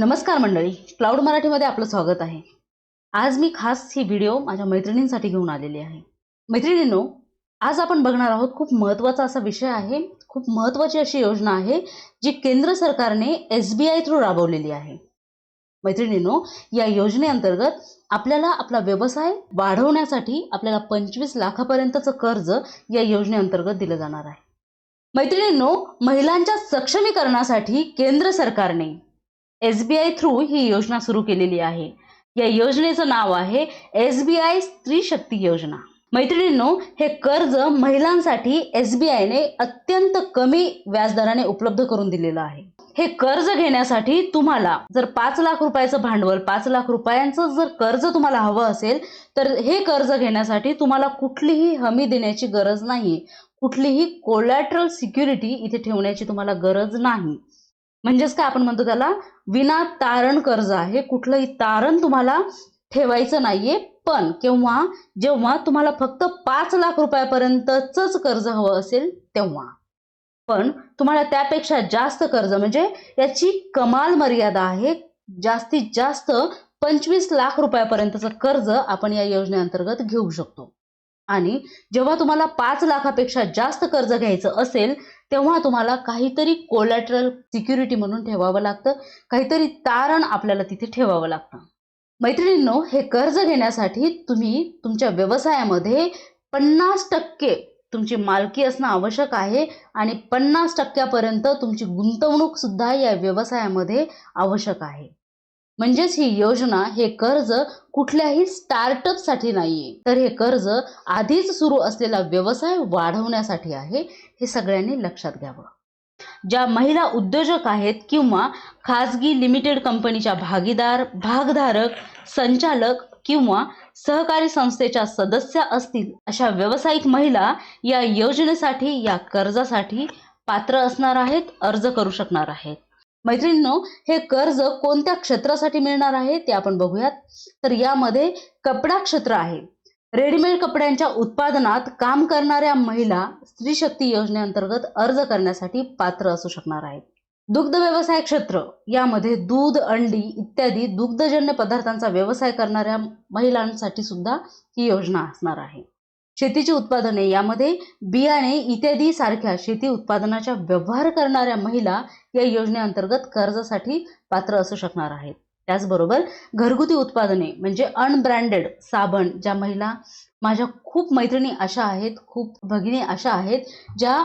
नमस्कार मंडळी क्लाउड मराठीमध्ये आपलं स्वागत आहे. आज मी खास ही व्हिडिओ माझ्या मैत्रिणींसाठी घेऊन आलेली आहे. मैत्रिणींनो आज आपण बघणार आहोत खूप महत्त्वाचा असा विषय आहे खूप महत्त्वाची अशी योजना आहे जी केंद्र सरकारने एस बी आय थ्रू राबवलेली आहे. मैत्रिणींनो या योजनेअंतर्गत आपल्याला आपला व्यवसाय वाढवण्यासाठी आपल्याला पंचवीस लाखापर्यंतचं कर्ज या योजनेअंतर्गत दिलं जाणार आहे. मैत्रिणींनो महिलांच्या सक्षमीकरणासाठी केंद्र सरकारने एस बी आय थ्रू ही योजना सुरू केलेली आहे. या योजनेचं नाव आहे एस बी आय स्त्री शक्ती योजना. मैत्रिणींनो हे कर्ज महिलांसाठी एस बी आयने अत्यंत कमी व्याजदराने उपलब्ध करून दिलेलं आहे. हे कर्ज घेण्यासाठी तुम्हाला जर पाच लाख रुपयाचं भांडवल पाच लाख रुपयांचं जर कर्ज तुम्हाला हवं असेल तर हे कर्ज घेण्यासाठी तुम्हाला कुठलीही हमी देण्याची गरज नाही. कुठलीही कोलॅटरल सिक्युरिटी इथे ठेवण्याची तुम्हाला गरज नाही. म्हणजेच काय आपण म्हणतो त्याला? विना तारण कर्ज आहे. कुठलंही तारण तुम्हाला ठेवायचं नाहीये. पण केव्हा? जेव्हा तुम्हाला फक्त पाच लाख रुपयापर्यंतच कर्ज हवं असेल तेव्हा. पण तुम्हाला त्यापेक्षा जास्त कर्ज म्हणजे याची कमाल मर्यादा आहे. जास्तीत जास्त पंचवीस लाख रुपयापर्यंतचं कर्ज आपण या योजनेअंतर्गत घेऊ शकतो. आणि जेव्हा तुम्हाला पाच लाखापेक्षा जास्त कर्ज घ्यायचं असेल तेव्हा तुम्हाला काहीतरी कोलॅटरल सिक्युरिटी म्हणून ठेवावं लागतं. काहीतरी तारण आपल्याला तिथे ठेवावं लागतं. मैत्रिणींनो हे कर्ज घेण्यासाठी तुम्ही तुमच्या व्यवसायामध्ये पन्नास टक्के तुमची मालकी असणं आवश्यक आहे आणि पन्नास टक्क्यापर्यंत तुमची गुंतवणूक सुद्धा या व्यवसायामध्ये आवश्यक आहे. म्हणजेच ही योजना हे कर्ज कुठल्याही स्टार्टअपसाठी नाहीये. तर हे कर्ज आधीच सुरू असलेला व्यवसाय वाढवण्यासाठी आहे हे सगळ्यांनी लक्षात घ्यावं. ज्या महिला उद्योजक आहेत किंवा खाजगी लिमिटेड कंपनीच्या भागीदार भागधारक संचालक किंवा सहकारी संस्थेच्या सदस्य असतील अशा व्यावसायिक महिला या योजनेसाठी या कर्जासाठी पात्र असणार आहेत अर्ज करू शकणार आहेत. मैत्रिणींनो हे कर्ज कोणत्या क्षेत्रासाठी मिळणार आहे ते आपण बघूयात. तर यामध्ये कपडा क्षेत्र आहे. रेडीमेड कपड्यांच्या उत्पादनात काम करणाऱ्या महिला स्त्री शक्ती योजनेअंतर्गत अर्ज करण्यासाठी पात्र असू शकणार आहेत. दुग्ध व्यवसाय क्षेत्र यामध्ये दूध अंडी इत्यादी दुग्धजन्य पदार्थांचा व्यवसाय करणाऱ्या महिलांसाठी सुद्धा ही योजना असणार आहे. शेतीची उत्पादने यामध्ये बियाणे इत्यादी सारख्या शेती उत्पादनाच्या व्यवहार करणाऱ्या महिला या योजनेअंतर्गत कर्जासाठी पात्र असू शकणार आहेत. त्याचबरोबर घरगुती उत्पादने म्हणजे अनब्रँडेड साबण ज्या महिला माझ्या खूप मैत्रिणी अशा आहेत खूप भगिनी अशा आहेत ज्या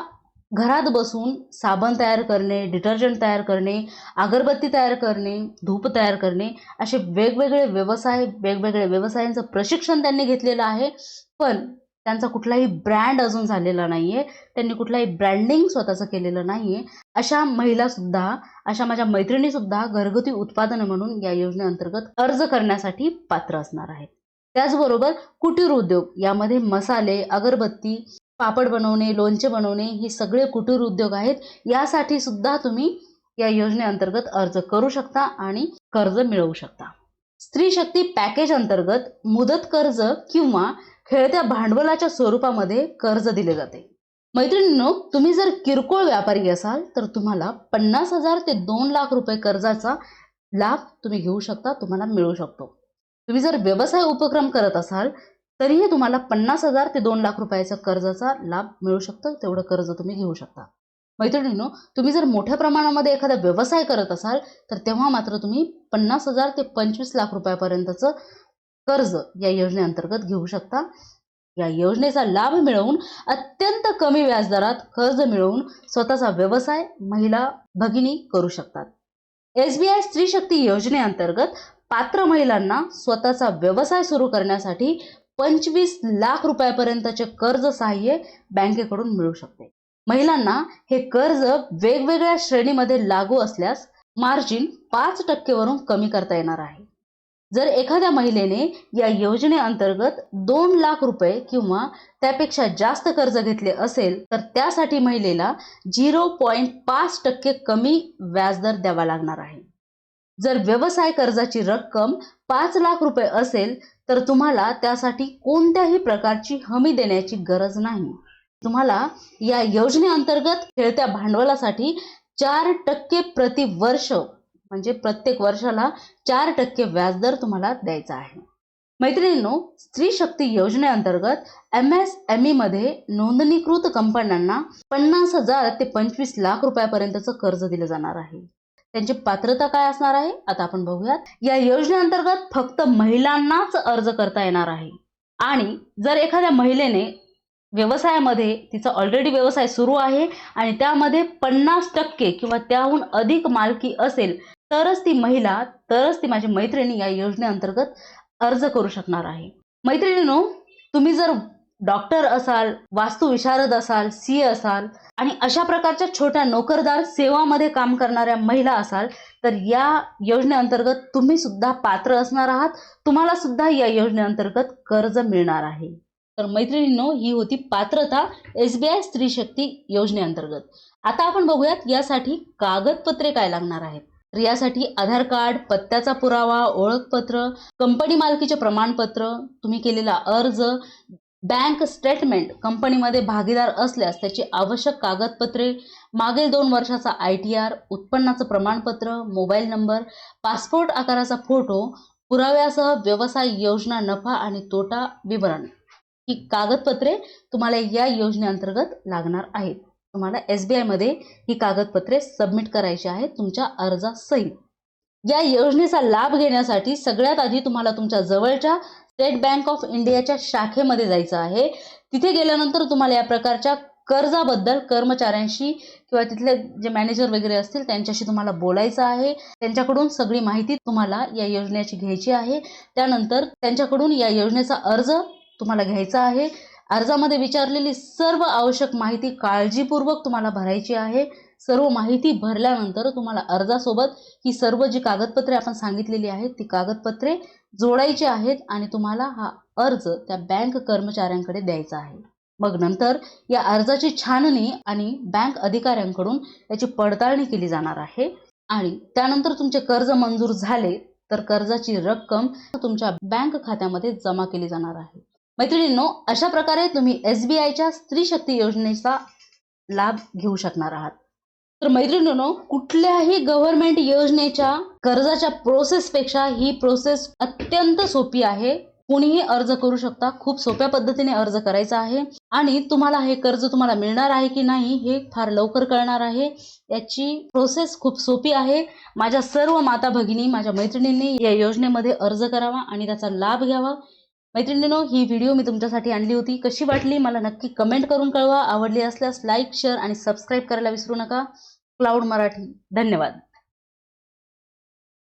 घरात बसून साबण तयार करणे डिटर्जंट तयार करणे अगरबत्ती तयार करणे धूप तयार करणे असे वेगवेगळे व्यवसाय वेगवेगळ्या व्यवसायांचं प्रशिक्षण त्यांनी घेतलेलं आहे. पण त्यांचा कुठलाही ब्रँड अजून झालेला नाहीये. त्यांनी कुठलाही ब्रँडिंग स्वतःचं केलेलं नाहीये. अशा महिला सुद्धा अशा माझ्या मैत्रिणी सुद्धा घरगुती उत्पादन म्हणून या योजनेअंतर्गत अर्ज करण्यासाठी पात्र असणार आहेत. त्याचबरोबर कुटीर उद्योग यामध्ये मसाले अगरबत्ती पापड बनवणे लोणचे बनवणे हे सगळे कुटीर उद्योग आहेत. यासाठी सुद्धा तुम्ही या योजनेअंतर्गत अर्ज करू शकता आणि कर्ज मिळवू शकता. स्त्री शक्ती पॅकेज अंतर्गत मुदत कर्ज किंवा खेळत्या भांडवलाच्या स्वरूपामध्ये कर्ज दिले जाते. मैत्रिणींनो तुम्ही जर किरकोळ व्यापारी असाल तर तुम्हाला पन्नास हजार ते दोन लाख रुपये कर्जाचा लाभ तुम्ही घेऊ शकता तुम्हाला मिळू शकतो. तुम्ही जर व्यवसाय उपक्रम करत असाल तरीही तुम्हाला पन्नास हजार ते दोन लाख रुपयाचा कर्जाचा लाभ मिळू शकतो तेवढं कर्ज तुम्ही घेऊ शकता. मैत्रिणींनो तुम्ही जर मोठ्या प्रमाणामध्ये एखादा व्यवसाय करत असाल तर तेव्हा मात्र तुम्ही पन्नास हजार ते पंचवीस लाख रुपयापर्यंतचं कर्ज या योजनेअंतर्गत घेऊ शकता. या योजनेचा लाभ मिळवून अत्यंत कमी व्याजदरात कर्ज मिळवून स्वतःचा व्यवसाय महिला भगिनी करू शकतात. एस बी आय स्त्री शक्ती योजनेअंतर्गत पात्र महिलांना स्वतःचा व्यवसाय सुरू करण्यासाठी पंचवीस लाख रुपयापर्यंतचे कर्ज सहाय्य बँकेकडून मिळू शकते. महिलांना हे कर्ज वेगवेगळ्या श्रेणीमध्ये लागू असल्यास मार्जिन पाच टक्केवरून कमी करता येणार आहे. जर एखाद्या महिलेने या योजनेअंतर्गत दोन लाख रुपये किंवा त्यापेक्षा जास्त कर्ज घेतले असेल तर त्यासाठी महिलेला झिरो पॉईंट पाच टक्के कमी व्याजदर द्यावा लागणार आहे. जर व्यवसाय कर्जाची रक्कम पाच लाख रुपये असेल तर तुम्हाला त्यासाठी कोणत्याही प्रकारची हमी देण्याची गरज नाही. तुम्हाला या योजनेअंतर्गत खेळत्या भांडवलासाठी चार टक्के प्रति वर्ष म्हणजे प्रत्येक वर्षाला चार टक्के व्याजदर तुम्हाला द्यायचा आहे. मैत्रिणींनो स्त्री शक्ती योजनेअंतर्गत एम एस एम ई मध्ये नोंदणीकृत कंपन्यांना पन्नास हजार ते पंचवीस लाख रुपयापर्यंतचं कर्ज दिलं जाणार आहे. त्यांची पात्रता काय असणार आहे? आता आपण बघूयात. या योजनेअंतर्गत फक्त महिलांनाच अर्ज करता येणार आहे. आणि जर एखाद्या महिलेने व्यवसायामध्ये तिचा ऑलरेडी व्यवसाय सुरू आहे आणि त्यामध्ये पन्नास टक्के किंवा त्याहून अधिक मालकी असेल तरच ती महिला तरच ती माझी मैत्रिणी या योजनेअंतर्गत अर्ज करू शकणार आहे. मैत्रिणीनो तुम्ही जर डॉक्टर असाल वास्तुविशारद असाल सी असाल आणि अशा प्रकारच्या छोट्या नोकरदार सेवामध्ये काम करणाऱ्या महिला असाल तर या योजनेअंतर्गत तुम्ही सुद्धा पात्र असणार आहात. तुम्हाला सुद्धा या योजनेअंतर्गत कर्ज मिळणार आहे. तर मैत्रिणींनो ही होती पात्रता एस बी आय स्त्री शक्ती योजनेअंतर्गत. आता आपण बघूयात यासाठी कागदपत्रे काय लागणार आहेत. यासाठी आधार कार्ड पत्त्याचा पुरावा ओळखपत्र कंपनी मालकीचे प्रमाणपत्र तुम्ही केलेला अर्ज बँक स्टेटमेंट कंपनीमध्ये भागीदार असल्यास त्याची आवश्यक कागदपत्रे मागील दोन वर्षाचा आय टी आर उत्पन्नाचं प्रमाणपत्र मोबाईल नंबर पासपोर्ट आकाराचा फोटो पुराव्यासह व्यवसाय योजना नफा आणि तोटा विवरण. ही कागदपत्रे तुम्हाला या योजनेअंतर्गत लागणार आहेत. तुम्हाला एस बी आयमध्ये ही कागदपत्रे सबमिट करायची आहेत तुमच्या अर्जासहित या योजनेचा लाभ घेण्यासाठी सगळ्यात आधी तुम्हाला तुमच्या जवळच्या स्टेट बँक ऑफ इंडियाच्या शाखेमध्ये जायचं आहे. तिथे गेल्यानंतर तुम्हाला या प्रकारच्या कर्जाबद्दल कर्मचाऱ्यांशी किंवा तिथले जे मॅनेजर वगैरे असतील त्यांच्याशी तुम्हाला बोलायचं आहे. त्यांच्याकडून सगळी माहिती तुम्हाला या योजनेची घ्यायची आहे. त्यानंतर त्यांच्याकडून या योजनेचा अर्ज तुम्हाला घ्यायचा आहे. अर्जामध्ये विचारलेली सर्व आवश्यक माहिती काळजीपूर्वक तुम्हाला भरायची आहे. सर्व माहिती भरल्यानंतर तुम्हाला अर्जासोबत ही सर्व जी कागदपत्रे आपण सांगितलेली आहेत ती कागदपत्रे जोडायची आहेत आणि तुम्हाला हा अर्ज त्या बँक कर्मचाऱ्यांकडे द्यायचा आहे. मग नंतर या अर्जाची छाननी आणि बँक अधिकाऱ्यांकडून याची पडताळणी केली जाणार आहे आणि त्यानंतर तुमचे कर्ज मंजूर झाले तर कर्जाची रक्कम तुमच्या बँक खात्यामध्ये जमा केली जाणार आहे. मैत्रिणींनो अशा प्रकारे तुम्ही एस बी आयच्या स्त्री शक्ती योजनेचा लाभ घेऊ शकणार आहात. तर मैत्रिणींनो कुठल्याही गव्हर्नमेंट योजनेच्या कर्जाच्या प्रोसेसपेक्षा ही प्रोसेस अत्यंत सोपी आहे. कुणीही अर्ज करू शकता. खूप सोप्या पद्धतीने अर्ज करायचा आहे. आणि तुम्हाला हे कर्ज तुम्हाला मिळणार आहे की नाही हे फार लवकर कळणार आहे. याची प्रोसेस खूप सोपी आहे. माझ्या सर्व माता भगिनी माझ्या मैत्रिणींनी या योजनेमध्ये अर्ज करावा आणि त्याचा लाभ घ्यावा. मैत्रिणींनो ही व्हिडिओ मी तुमच्यासाठी आणली होती. कशी वाटली? मला नक्की कमेंट करून कळवा. आवडली असल्यास लाईक शेअर आणि सबस्क्राईब करायला विसरू नका. क्लाउड मराठी. धन्यवाद.